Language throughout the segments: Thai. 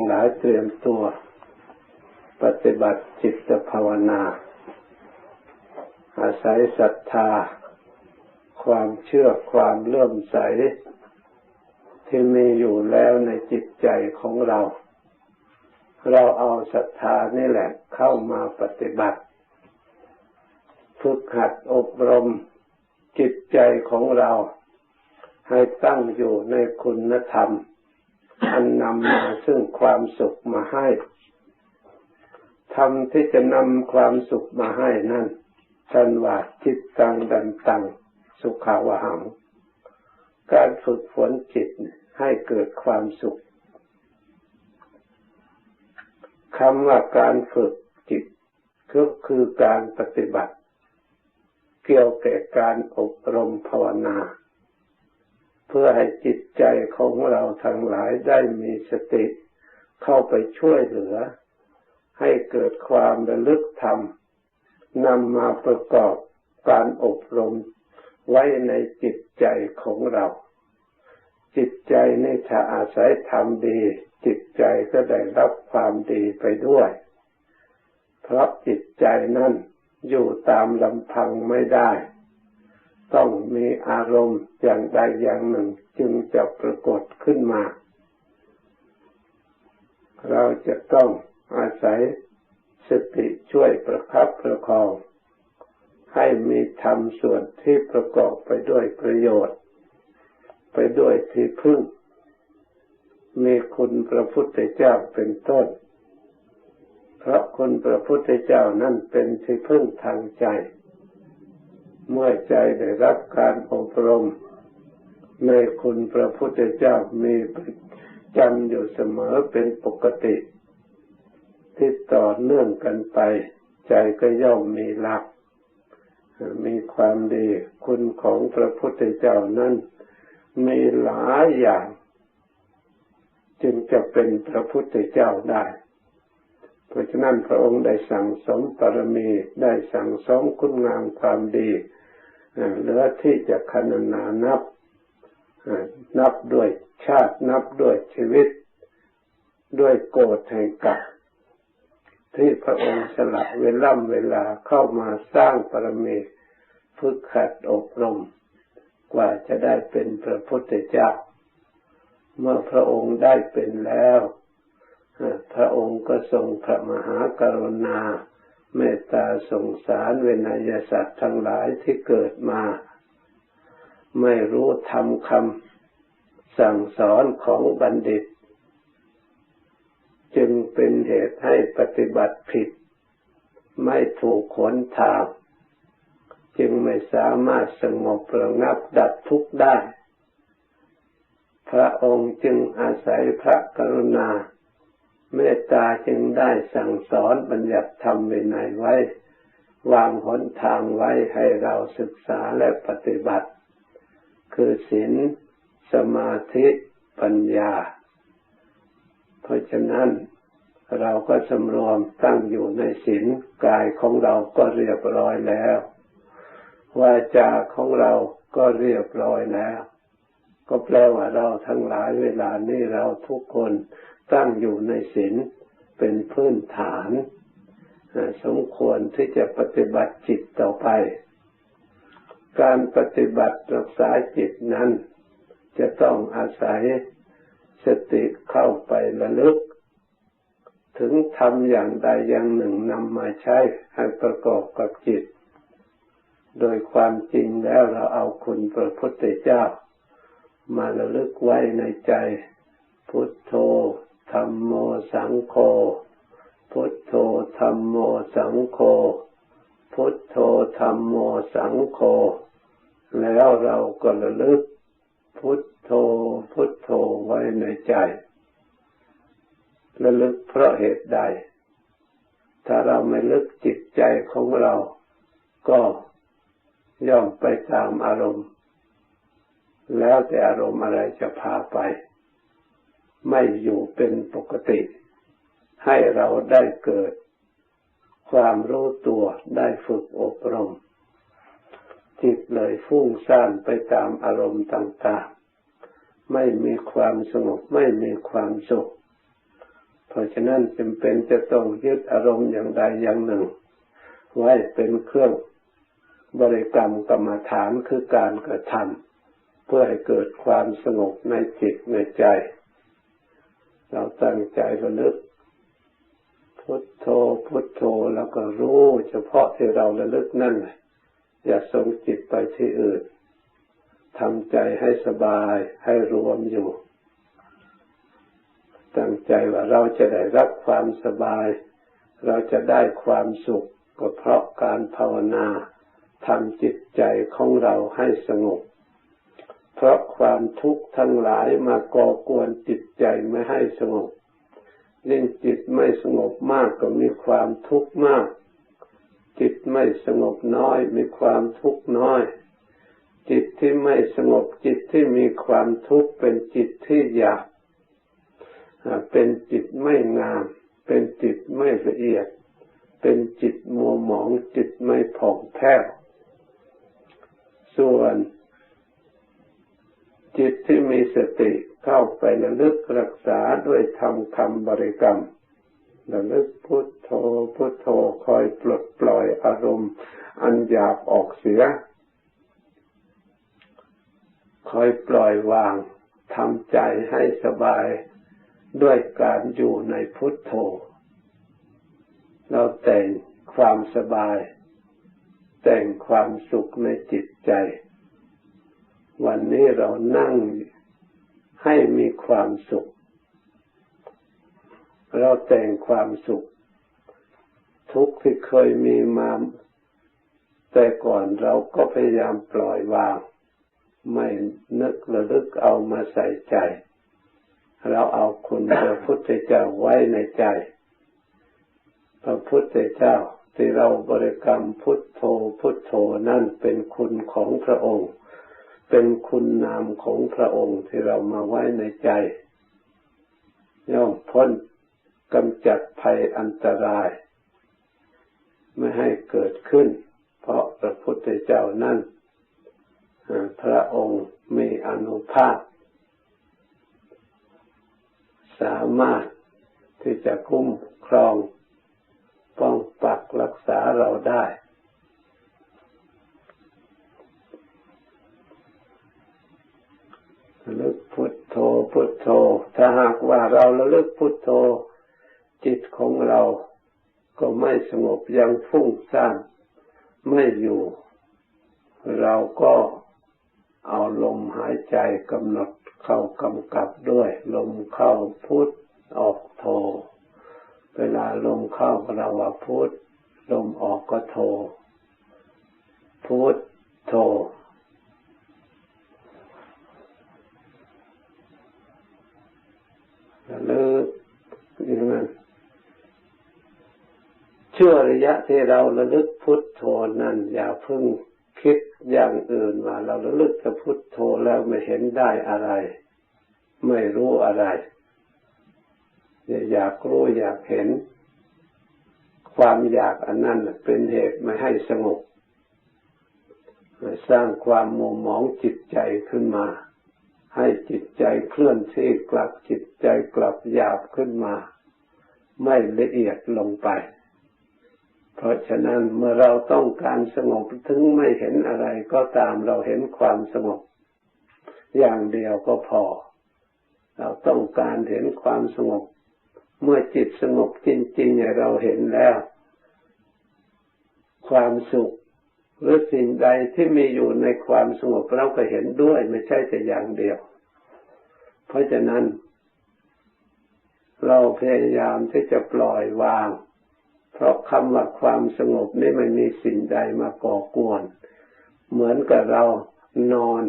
งหลายเตรียมตัว ปฏิบัติจิตภาวนา อาศัยศรัทธา ความเชื่อความเลื่อมใส ที่มีอยู่แล้วในจิตใจของเรา เราเอาศรัทธานี่แหละเข้ามาปฏิบัติฝึกหัดอบรมจิตใจของเรา ให้ตั้งอยู่ในคุณธรรม อันนำมาซึ่งความสุขมาให้ธรรมที่จะนำความสุขมาให้นั่นท่านว่าจิตตังดันตัง สุขาวหัง การฝึกฝนจิตให้เกิดความสุขคำว่าการฝึกจิตก็คือการปฏิบัติ เกี่ยวกับการอบรมภาวนา เพื่อให้จิตใจของเราทั้งหลายได้มีสติเข้าไปช่วยเหลือ ให้เกิดความระลึกธรรมนำมาประกอบการอบรมไว้ในจิตใจของเรา จิตใจนี่ถ้าอาศัยธรรมดี จิตใจก็ได้รับความดีไปด้วย เพราะจิตใจนั้นอยู่ตามลำพังไม่ได้ ต้องมีอารมณ์อย่างใดอย่างหนึ่ง จึงจะปรากฏขึ้นมา เราจะต้องอาศัยสติช่วยประคับประคอง ให้มีธรรมส่วนที่ประกอบไปด้วยประโยชน์ ไปด้วยที่พึ่ง มีคุณพระพุทธเจ้าเป็นต้น เพราะคุณพระพุทธเจ้านั่นเป็นที่พึ่งทางใจ เมื่อใจได้รับการอบรมในคุณพระพุทธเจ้ามีจำอยู่เสมอเป็นปกติที่ต่อเนื่องกันไป ใจก็ย่อมมีหลัก มีความดีคุณของพระพุทธเจ้านั้นมีหลายอย่าง จึงจะเป็นพระพุทธเจ้าได้ เพราะฉะนั้นพระองค์ได้สั่งสมปรมีได้สั่งสมคุณงามความดี เหลือที่จะคณนานับ นับด้วยชาตินับด้วยชีวิต ด้วยโกรธแห่งกัปที่พระองค์สละเวล่ำเวลาเข้ามาสร้างปรมีฝึกขัดอบรม กว่าจะได้เป็นพระพุทธเจ้า เมื่อพระองค์ได้เป็นแล้ว พระองค์ก็ทรงพระมหากรุณา เมตตาสงสารเวนยสัตว์ทั้งหลายที่เกิดมา ไม่รู้ทำคำสั่งสอนของบัณฑิต จึงเป็นเหตุให้ปฏิบัติผิด ไม่ถูกขนทาง จึงไม่สามารถสงบระงับดับทุกข์ได้ พระองค์จึงอาศัยพระกรุณา เมตตาจึงได้สั่งสอนบัญญัติธรรมวินัยไว้ วางหนทางไว้ให้เราศึกษาและปฏิบัติ คือศีลสมาธิปัญญา เพราะฉะนั้นเราก็สำรวมตั้งอยู่ในศีลกายของเราก็เรียบร้อยแล้ววาจาของเราก็เรียบร้อยแล้ว ก็แปลว่าเราทั้งหลายเวลานี้เราทุกคน ตั้งอยู่ในศีลเป็นพื้นฐานสมควรที่จะปฏิบัติจิตต่อไป การปฏิบัติรักษาจิตนั้น จะต้องอาศัยสติเข้าไประลึก ถึงทำอย่างใดอย่างหนึ่งนำมาใช้ให้ประกอบกับจิต โดยความจริงแล้วเราเอาคุณพระพุทธเจ้า มาระลึกไว้ในใจ พุทโธ ธรรมโมสังโฆพุทโธธรรมโมสังโฆพุทโธธรรมโมสังโฆแล้วเราก็ระลึก พุทโธพุทโธไว้ในใจ ระลึกเพราะเหตุใด ถ้าเราไม่ลึกจิตใจของเรา ก็ย่อมไปตามอารมณ์ แล้วแต่อารมณ์อะไรจะพาไป ไม่อยู่เป็นปกติ ให้เราได้เกิด ความรู้ตัวได้ฝึกอบรม จิตเลยฟุ้งซ่านไปตามอารมณ์ต่างๆ ไม่มีความสงบไม่มีความสุข เพราะฉะนั้นจำเป็นจะต้องยึดอารมณ์อย่างใดอย่างหนึ่ง ไว้เป็นเครื่องบริกรรมกรรมฐานคือการกระทำเพื่อให้เกิดความสงบในจิตในใจ เราตั้งใจระลึก พุทโธพุทโธแล้วก็รู้เฉพาะที่เราระลึกนั่นอย่าส่งจิตไปที่อื่นทำใจให้สบายให้รวมอยู่ ตั้งใจว่าเราจะได้รับความสบาย เราจะได้ความสุขก็เพราะการภาวนาทำจิตใจของเราให้สงบ เพราะความทุกข์ทั้งหลายมาก่อกวนจิตใจไม่ให้สงบยิ่งจิตไม่สงบมากก็มีความทุกข์มาก จิตไม่สงบน้อย มีความทุกข์น้อย จิตที่ไม่สงบจิตที่มีความทุกข์เป็นจิตที่หยาบเป็นจิตไม่งาม เป็นจิตไม่ละเอียด เป็นจิตมัวหมองจิตไม่ผ่องแผ้วส่วน จิตที่มีสติเข้าไประลึกรักษาด้วยทำคำบริกรรมระลึกพุทโธพุทโธคอยปลดปล่อยอารมณ์อันหยาบออกเสีย คอยปล่อยวางทำใจให้สบายด้วยการอยู่ในพุทโธ เราแต่งความสบาย แต่งความสุขในจิตใจ วันนี้เรานั่งให้มีความสุข เราแต่งความสุข ทุกที่เคยมีมา แต่ก่อนเราก็พยายามปล่อยวาง ไม่นึกระลึกเอามาใส่ใจ เราเอาคุณพระพุทธเจ้าไว้ในใจ พระพุทธเจ้าที่เราบริกรรมพุทโธพุทโธนั่นเป็นคุณของพระองค์ เป็นคุณนามของพระองค์ที่เรามาไว้ในใจ ย่อมพ้นกำจัดภัยอันตราย ไม่ให้เกิดขึ้น เพราะพระพุทธเจ้านั้นพระองค์มีอนุภาพ สามารถที่จะคุ้มครอง ป้องปักรักษาเราได้ ลึกพุทโธพุทโธ ถ้าหากว่าเราระลึกพุทโธ จิตของเราก็ไม่สงบยังฟุ้งซ่านไม่อยู่ เราก็เอาลมหายใจกำหนดเข้ากำกับด้วย ลมเข้าพุทออกโธเวลาลมเข้าเราว่าพุทลมออกก็โธพุทโธลึกอย่างนั้นชั่วระยะที่เราระลึกพุทโธนั้นอย่าเพิ่งคิดอย่างอื่นมาเราระลึกจะพุทโธแล้วไม่เห็นได้อะไร ไม่รู้อะไรอยากรู้อยากเห็น ความอยากอันนั้นเป็นเหตุไม่ให้สงบสร้างความมัวหมองจิตใจขึ้นมา ให้จิตใจเคลื่อนที่กลับจิตใจกลับหยาบขึ้นมา ไม่ละเอียดลงไป เพราะฉะนั้นเมื่อเราต้องการสงบถึงไม่เห็นอะไรก็ตามเราเห็นความสงบ อย่างเดียวก็พอ เราต้องการเห็นความสงบ เมื่อจิตสงบจริงๆเราเห็นแล้ว ความสุข หรือสิ่งใดที่มีอยู่ในความสงบเราก็เห็นด้วยไม่ใช่แต่อย่างเดียว เพราะฉะนั้น เราพยายามที่จะปล่อยวาง เพราะคำว่าความสงบนี่ไม่มีสิ่งใดมาก่อกวน เหมือนกับเรานอน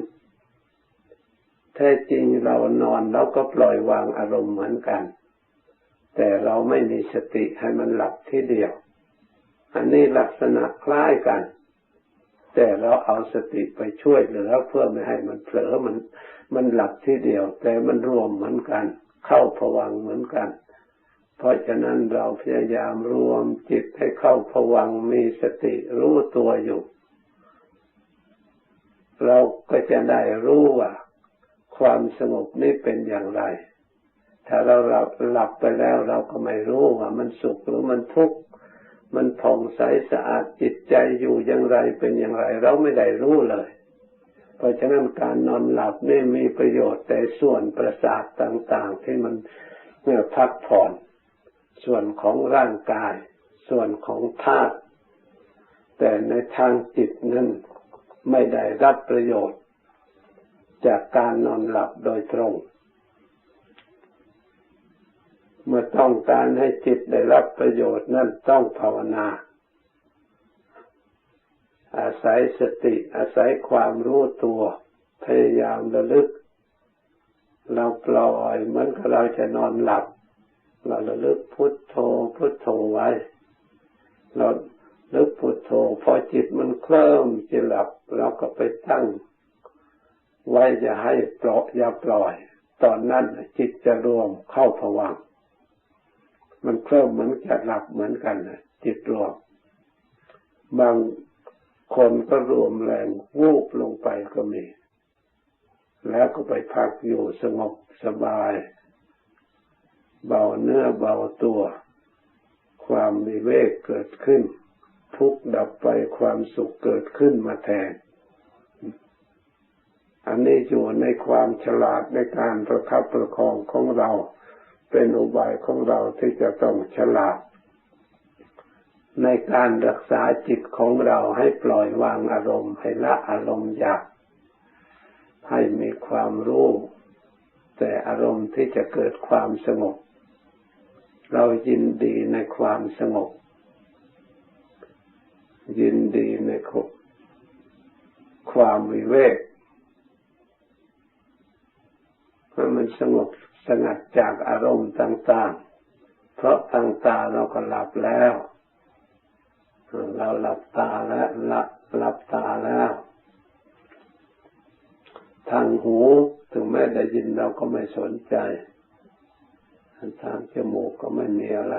แท้จริงเรานอนเราก็ปล่อยวางอารมณ์เหมือนกัน แต่เราไม่มีสติให้มันหลับที่เดียว อันนี้ลักษณะคล้ายกัน แต่เราเอาสติไปช่วยเหลือเพื่อไม่ให้มันเผลอมัน มันหลับที่เดียว แต่มันรวมเหมือนกัน เข้าผวังเหมือนกัน เพราะฉะนั้นเราพยายามรวมจิตให้เข้าผวังมีสติรู้ตัวอยู่ เราก็จะได้รู้ว่า ความสงบนี้เป็นอย่างไร ถ้าเราหลับหลับไปแล้วเราก็ไม่รู้ว่ามันสุขหรือมันทุกข์ มันผ่องใสสะอาดจิตใจอยู่อย่างไรเป็นอย่างไร เราไม่ได้รู้เลย เพราะฉะนั้นการนอนหลับนี่มีประโยชน์แต่ส่วนประสาทต่าง ๆ ที่มันเมื่อพักผ่อน ส่วนของร่างกาย ส่วนของธาตุแต่ในทางจิตนั้นไม่ได้รับประโยชน์ จากการนอนหลับโดยตรง เมื่อต้องการให้จิตได้รับประโยชน์นั่นต้องภาวนา อาศัยสติอาศัยความรู้ตัว พยายามระลึก เราปล่อยเหมือนกับเราจะนอนหลับ เราระลึกพุทโธพุทโธไว้เรานึกพุทโธพอจิตมันเคลิ้มจะหลับ เราก็ไปตั้ง ไว้อย่าให้ปล่อยอย่าปล่อย ตอนนั้นจิตจะรวมเข้าผวัง มันเคลิ้มเหมือนจะหลับเหมือนกันนะจิตรวมบางคนก็รวมแรงวูบลงไปก็มี แล้วก็ไปพักอยู่สงบสบาย เบาเนื้อเบาตัว ความมีเวกเกิดขึ้น ทุกดับไปความสุขเกิดขึ้นมาแทน อันนี้อยู่ในความฉลาดในการประคับประคองของเรา เป็นอุบายของเราที่จะต้องฉลาด ในการรักษาจิตของเราให้ปล่อยวางอารมณ์ให้ละอารมณ์อยากให้มีความรู้ แต่อารมณ์ที่จะเกิดความสงบ เรายินดีในความสงบ ยินดีในความวิเวกเมื่อมันสงบ สงัดจากอารมณ์ต่างๆ เพราะต่างๆเราก็หลับแล้ว เราหลับตาแล้วหลับหลับตาแล้ว ทางหูถึงแม้ได้ยินเราก็ไม่สนใจ ทางจมูกก็ไม่มีอะไร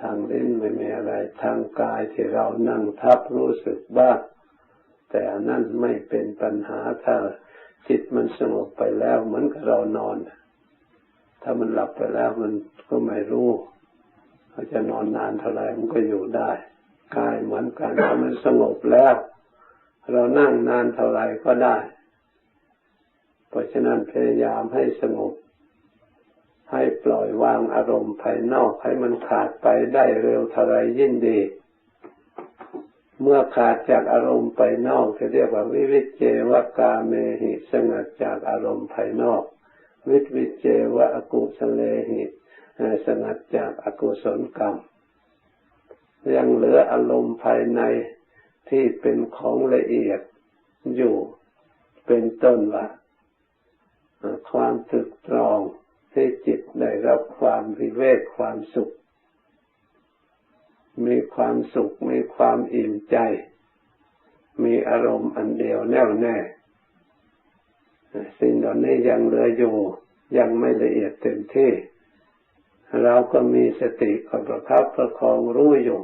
ทางลิ้นไม่มีอะไร ทางกายที่เรานั่งทับรู้สึกบ้างแต่นั่นไม่เป็นปัญหาถ้า จิตมันสงบไปแล้วเหมือนกับเรานอน ถ้ามันหลับไปแล้วมันก็ไม่รู้เขาจะนอนนานเท่าไหร่มันก็อยู่ได้กายเหมือนกันถ้ามันสงบแล้ว เรานั่งนานเท่าไหร่ก็ได้ เพราะฉะนั้นพยายามให้สงบ ให้ปล่อยวางอารมณ์ภายนอกให้มันขาดไปได้เร็วเท่าไรยิ่งดี เมื่อขาดจากอารมณ์ภายนอกจะเรียกว่าวิวิเจวกาเมหิสงัดจากอารมณ์ภายนอก วิวิเจวะอกุสเลหิสงัดจากอกุศลกรรม ยังเหลืออารมณ์ภายในที่เป็นของละเอียดอยู่เป็นต้นว่าความตึกตรองที่จิตได้รับความวิเวกความสุข มีความสุข มีความอิ่มใจ มีอารมณ์อันเดียวแน่วแน่ สิ่งเหล่านี้ยังเหลืออยู่ ยังไม่ละเอียดเต็มที่ เราก็มีสติกับประคับประคองรู้อยู่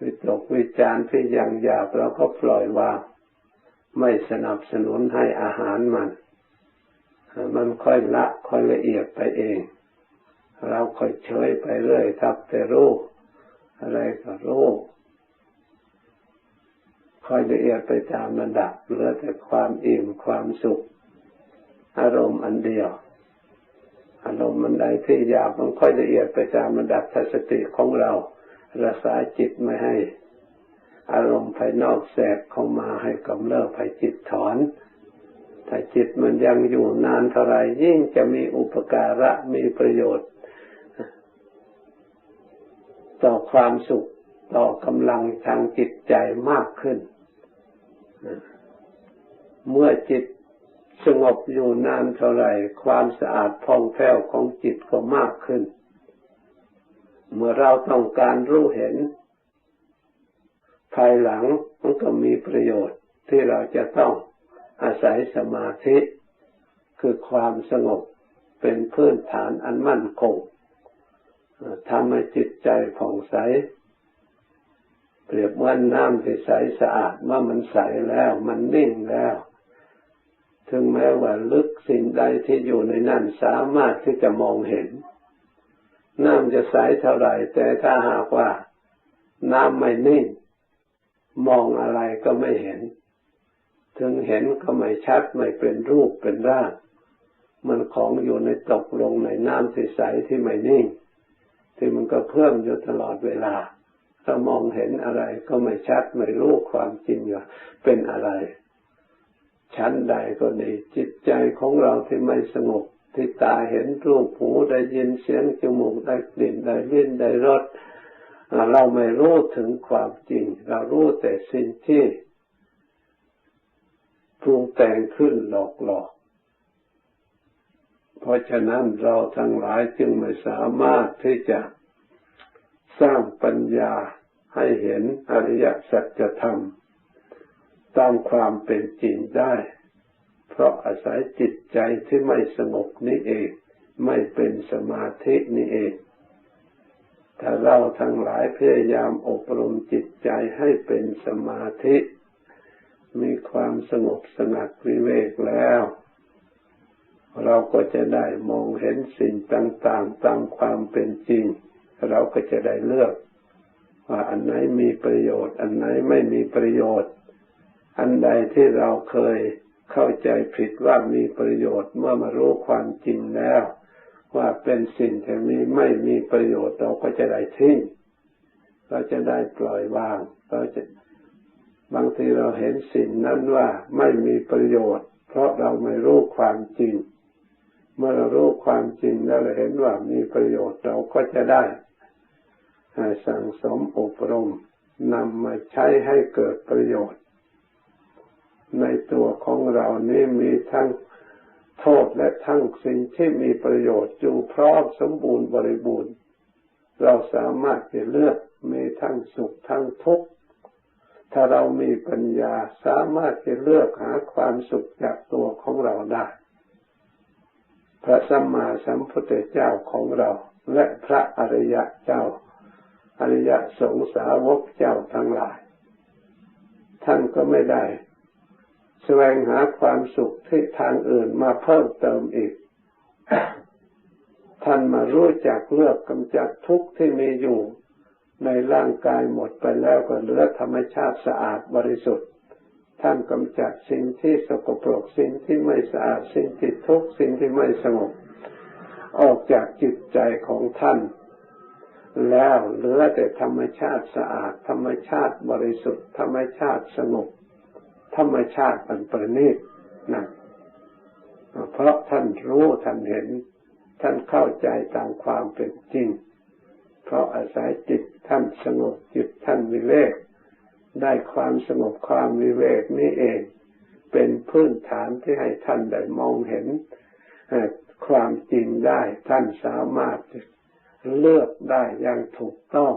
วิตกวิจารณ์ที่ยังหยาบเราก็ปล่อยวาง ไม่สนับสนุนให้อาหารมัน มันค่อยละค่อยละเอียดไปเอง เราค่อยเฉยไปเรื่อยทับแต่รู้อะไรก็รู้ค่อยละเอียดไปตามระดับเหลือแต่ความอิ่มความสุข อารมณ์อันเดียว อารมณ์มันใดที่อยากมันค่อยละเอียดไปตามระดับทัศติของเรารักษาจิตไม่ให้ อารมณ์ภายนอกแสกเข้ามาให้กำเริบให้จิตถอนถ้าจิตมันยังอยู่นานเท่าไรยิ่งจะมีอุปการะมีประโยชน์ ต่อความสุขต่อกำลังทางจิตใจมากขึ้น เมื่อจิตสงบอยู่นานเท่าไรความสะอาดผ่องแผ้วของจิตก็มากขึ้น เมื่อเราต้องการรู้เห็น ภายหลังมันก็มีประโยชน์ที่เราจะต้องอาศัยสมาธิ คือความสงบเป็นพื้นฐานอันมั่นคง ทำให้จิตใจผ่องใส เปรียบเหมือนน้ำที่ใสสะอาดเมื่อมันใสแล้ว มันนิ่งแล้ว ถึงแม้ว่าลึกสิ่งใดที่อยู่ในนั้นสามารถที่จะมองเห็น น้ำจะใสเท่าไหร่แต่ถ้าหากว่า น้ำไม่นิ่ง มองอะไรก็ไม่เห็น ถึงเห็นก็ไม่ชัดไม่เป็นรูปเป็นร่าง มันของอยู่ในตกลงในน้ำใสที่ไม่นิ่ง ที่มันก็เพิ่มอยู่ตลอดเวลา ถ้ามองเห็นอะไรก็ไม่ชัดไม่รู้ความจริงว่เป็นอะไร ชั้นใดก็ดีจิตใจของเราที่ไม่สงบที่ตาเห็นรูปหูได้ยินเสียงจมูกได้กลิ่นได้ลิ้นได้รสเราไม่รู้ถึงความจริง เรารู้แต่สิ่งที่ปรุงแต่งขึ้นหลอกหลอก เพราะฉะนั้นเราทั้งหลายจึงไม่สามารถที่จะสร้างปัญญาให้เห็นอริยสัจธรรมตามความเป็นจริงได้ เพราะอาศัยจิตใจที่ไม่สงบนี้เอง ไม่เป็นสมาธินี้เอง ถ้าเราทั้งหลายพยายามอบรมจิตใจให้เป็นสมาธิ มีความสงบสงัดวิเวกแล้ว เราก็จะได้มองเห็นสิ่งต่างๆตามความเป็นจริง เราก็จะได้เลือก ว่าอันไหนมีประโยชน์ อันไหนไม่มีประโยชน์ อันใดที่เราเคยเข้าใจผิดว่ามีประโยชน์เมื่อมารู้ความจริงแล้ว ว่าเป็นสิ่งที่มีไม่มีประโยชน์เราก็จะได้ทิ้งเราจะได้ปล่อยวาง เราจะบางทีเราเห็นสิ่งนั้นว่าไม่มีประโยชน์ เพราะเราไม่รู้ความจริง มื่อเรารู้ความจริงแล้วเราเห็นว่ามีประโยชน์เราก็จะได้สั่งสมอบรมนำมาใช้ให้เกิดประโยชน์ ในตัวของเรานี้มีทั้งโทษและทั้งสิ่งที่มีประโยชน์อยู่พร้อมสมบูรณ์บริบูรณ์ เราสามารถจะเลือกมีทั้งสุขทั้งทุกข์ถ้าเรามีปัญญาสามารถจะเลือกหาความสุขจากตัวของเราได้ พระสัมมาสัมพุทธเจ้าของเรา และพระอริยะเจ้า อริยสงสาวกเจ้าทั้งหลาย ท่านก็ไม่ได้แสวงหาความสุขที่ทางอื่นมาเพิ่มเติมอีก ท่านมารู้จักเลือกกำจัดทุกข์ที่มีอยู่ ในร่างกายหมดไปแล้วก็เหลือธรรมชาติสะอาดบริสุทธิ์ ท่านกำจัดสิ่งที่สกปรกสิ่งที่ไม่สะอาดสิ่งที่ทุกข์สิ่งที่ไม่สงบออกจากจิตใจของท่าน แล้วเหลือแต่ธรรมชาติสะอาด ธรรมชาติบริสุทธิ์ ธรรมชาติสงบธรรมชาติอันประณีตนั่นเพราะท่านรู้ท่านเห็น ท่านเข้าใจตามความเป็นจริง เพราะอาศัยจิตท่านสงบจิตท่านวิเวก ได้ความสงบความวิเวกนี้เอง เป็นพื้นฐานที่ให้ท่านได้มองเห็นความจริงได้ท่านสามารถเลือกได้อย่างถูกต้อง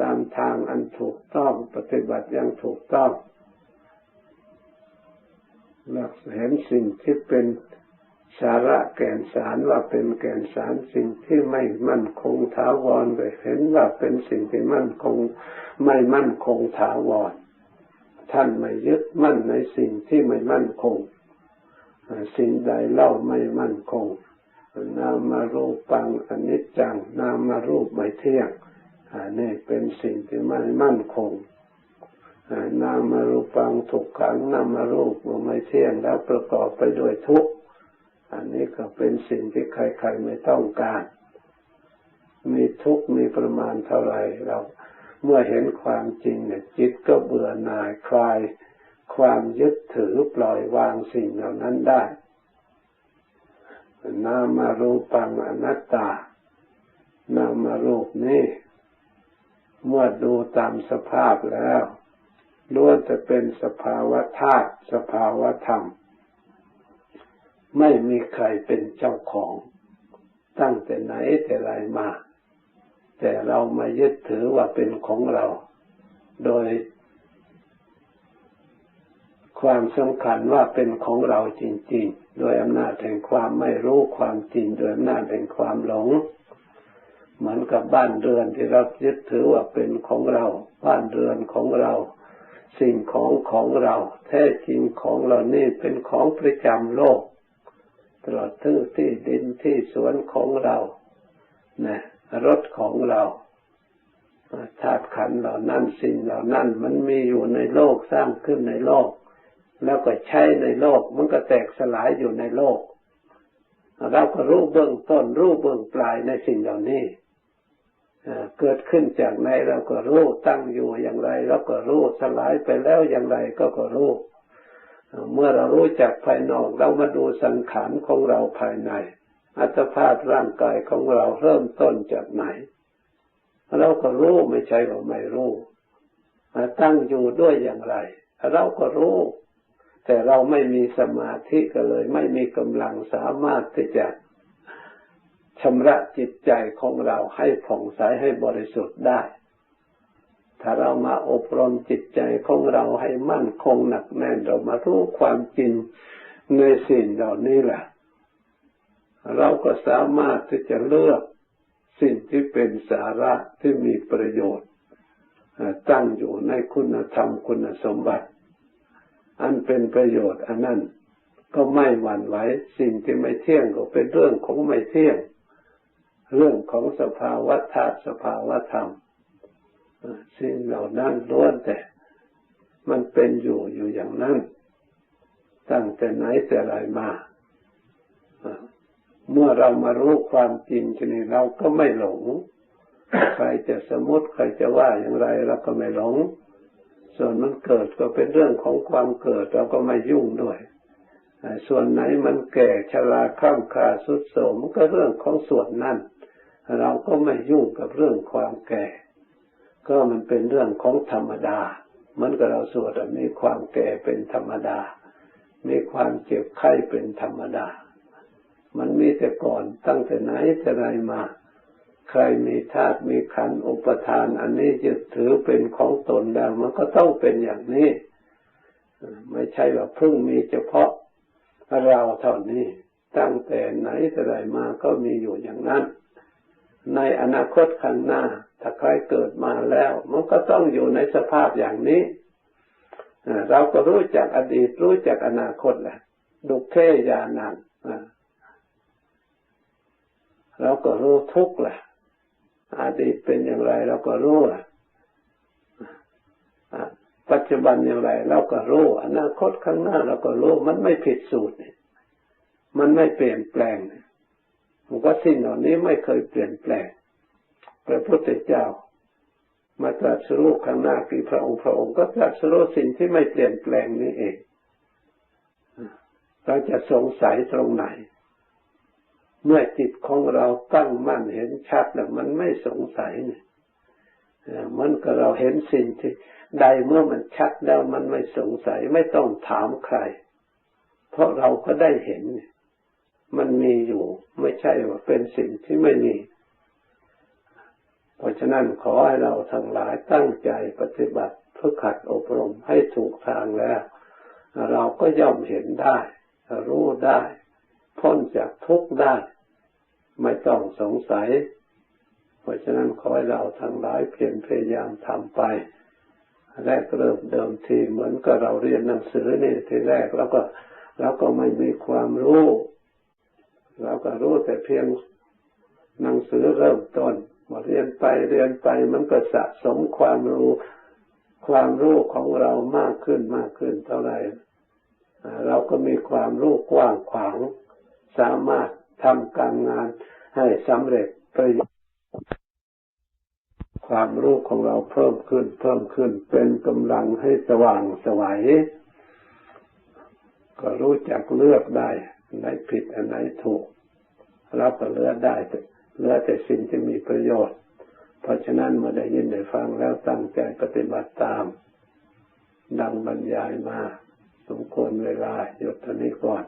ตามทางอันถูกต้องปฏิบัติอย่างถูกต้องหลักเห็นสิ่งที่เป็น สาระแก่นสารว่าเป็นแก่นสารสิ่งที่ไม่มั่นคงถาวรไปเห็นว่าเป็นสิ่งที่มั่นคงไม่มั่นคงถาวร ท่านไม่ยึดมั่นในสิ่งที่ไม่มั่นคง สิ่งใดเล่าไม่มั่นคง นามารูปังอนิจจัง นามารูปไม่เที่ยงนี่เป็นสิ่งที่ไม่มั่นคงนามารูปังทุกขังนามารูปไม่เที่ยงแล้วประกอบไปด้วยทุกข์ อันนี้ก็เป็นสิ่งที่ใครๆไม่ต้องการ มีทุกข์มีประมาณเท่าไหร่เราเมื่อเห็นความจริงเนี่ยจิตก็เบื่อหน่ายคลาย ความยึดถือปล่อยวางสิ่งเหล่านั้นได้นามารูปังอนัตตา นามารูปนี้ เมื่อดูตามสภาพแล้วล้วนจะเป็นสภาวะธาตุสภาวะธรรม ไม่มีใครเป็นเจ้าของ ตั้งแต่ไหนแต่ไรมา แต่เรามายึดถือว่าเป็นของเรา โดย ความสำคัญว่าเป็นของเราจริง ๆ โดยอำนาจแห่งความไม่รู้ความจริง โดยอำนาจแห่งความหลง เหมือนกับบ้านเรือนที่เรายึดถือว่าเป็นของเรา บ้านเรือนของเราสิ่งของของเรา แท้จริงของเรานี่เป็นของประจำโลก ตลอดทั้งที่ดินที่สวนของเรานะรถของเราธาตุขันเหล่านั้นสิ่งเหล่านั้น มันมีอยู่ในโลกสร้างขึ้นในโลก แล้วก็ใช้ในโลก มันก็แตกสลายอยู่ในโลก เราก็รู้เบื้องต้นรู้เบื้องปลายในสิ่งเหล่านี้เกิดขึ้นจากไหนเราก็รู้ตั้งอยู่อย่างไร เราก็รู้สลายไปแล้วอย่างไรก็ก็รู้ เมื่อเรารู้จักภายนอกเรามาดูสังขารของเราภายใน อัตภาพร่างกายของเราเริ่มต้นจากไหน เราก็รู้ไม่ใช่เราไม่รู้ตั้งอยู่ด้วยอย่างไร เราก็รู้ แต่เราไม่มีสมาธิก็เลย ไม่มีกำลังสามารถที่จะชำระจิตใจของเราให้ผ่องใสให้บริสุทธิ์ได้ ถ้าเรามาอบรมจิตใจของเราให้มั่นคงหนักแน่นเรามารู้ความจริงในสิ่งเหล่านี้แหละเราก็สามารถที่จะเลือกสิ่งที่เป็นสาระที่มีประโยชน์ ตั้งอยู่ในคุณธรรมคุณสมบัติ อันเป็นประโยชน์อันนั้นก็ไม่หวั่นไหวสิ่งที่ไม่เที่ยงก็เป็นเรื่องของไม่เที่ยง เรื่องของสภาวะธาตุสภาวะธรรม สิ่งเหล่านั้นล้วนแต่ มันเป็นอยู่อยู่อย่างนั้นตั้งแต่ไหนแต่ไรมาเมื่อเรามารู้ความจริงชนิดเราก็ไม่หลง ใครจะสมมติใครจะว่าอย่างไรเราก็ไม่หลง ส่วนมันเกิดก็เป็นเรื่องของความเกิดเราก็ไม่ยุ่งด้วยส่วนไหนมันแก่ชราข้ามคาสุดโสมก็เรื่องของส่วนนั้น เราก็ไม่ยุ่งกับเรื่องความแก่ ก็มันเป็นเรื่องของธรรมดา มันก็เราสวดมีความแก่เป็นธรรมดา มีความเจ็บไข้เป็นธรรมดา มันมีแต่ก่อนตั้งแต่ไหนแต่ไรมา ใครมีธาตุมีขันอุปทาน อันนี้จะถือเป็นของตนแล้วมันก็ต้องเป็นอย่างนี้ ไม่ใช่ว่าเพิ่งมีเฉพาะเราเท่านี้ ตั้งแต่ไหนแต่ไรมาก็มีอยู่อย่างนั้น ในอนาคตข้างหน้า ถ้าใครเกิดมาแล้ว มันก็ต้องอยู่ในสภาพอย่างนี้ เราก็รู้จักอดีตรู้จักอนาคตแหละดุเขยานันเราก็รู้ทุกข์แหละอดีตเป็นอย่างไร เราก็รู้อะปัจจุบันอย่างไร เราก็รู้ อนาคตข้างหน้า เราก็รู้ มันไม่ผิดสูตรเนี่ยมันไม่เปลี่ยนแปลงเนี่ย ว่าสิ่งเหล่านี้ไม่เคยเปลี่ยนแปลงพระพุทธเจ้า มาตรัสรู้ข้างหน้ากี่พระองค์พระองค์ก็ตรัสรู้สิ่งที่ไม่เปลี่ยนแปลงนี้เองเราจะสงสัยตรงไหน เมื่อจิตของเราตั้งมั่นเห็นชัดแล้วมันไม่สงสัยเนี่ยมันก็เราเห็นสิ่งที่ใดเมื่อมันชัดแล้วมันไม่สงสัยไม่ต้องถามใคร เพราะเราก็ได้เห็นเนี่ย มันมีอยู่ ไม่ใช่ว่าเป็นสิ่งที่ไม่มี เพราะฉะนั้นขอให้เราทั้งหลายตั้งใจปฏิบัติเพื่อขัดอบรมให้ถูกทางแล้ว เราก็ย่อมเห็นได้ รู้ได้ พ้นจากทุกข์ได้ ไม่ต้องสงสัย เพราะฉะนั้นขอให้เราทั้งหลายเพียรพยายามทำไปแรกเริ่มเดิมทีเหมือนกับเราเรียนหนังสือนี่ทีแรกแล้วก็เราก็ไม่มีความรู้ เราก็รู้แต่เพียงหนังสือเริ่มต้นมาเรียนไปเรียนไปมันก็สะสมความรู้ความรู้ของเรามากขึ้นมากขึ้นเท่าไหร่เราก็มีความรู้กว้างขวาง สามารถทำการงานให้สำเร็จประโยชน์ความรู้ของเราเพิ่มขึ้น เพิ่มขึ้นเป็นกำลังให้สว่างสวัยก็รู้จักเลือกได้ ไหนผิดอันไหนถูกเราก็เลือกได้เลือกแต่สิ่งที่มีประโยชน์ เพราะฉะนั้นเมื่อได้ยินได้ฟังแล้วตั้งใจปฏิบัติตาม ดังบรรยายมา สมควรเวลาหยุดตอนนี้ก่อน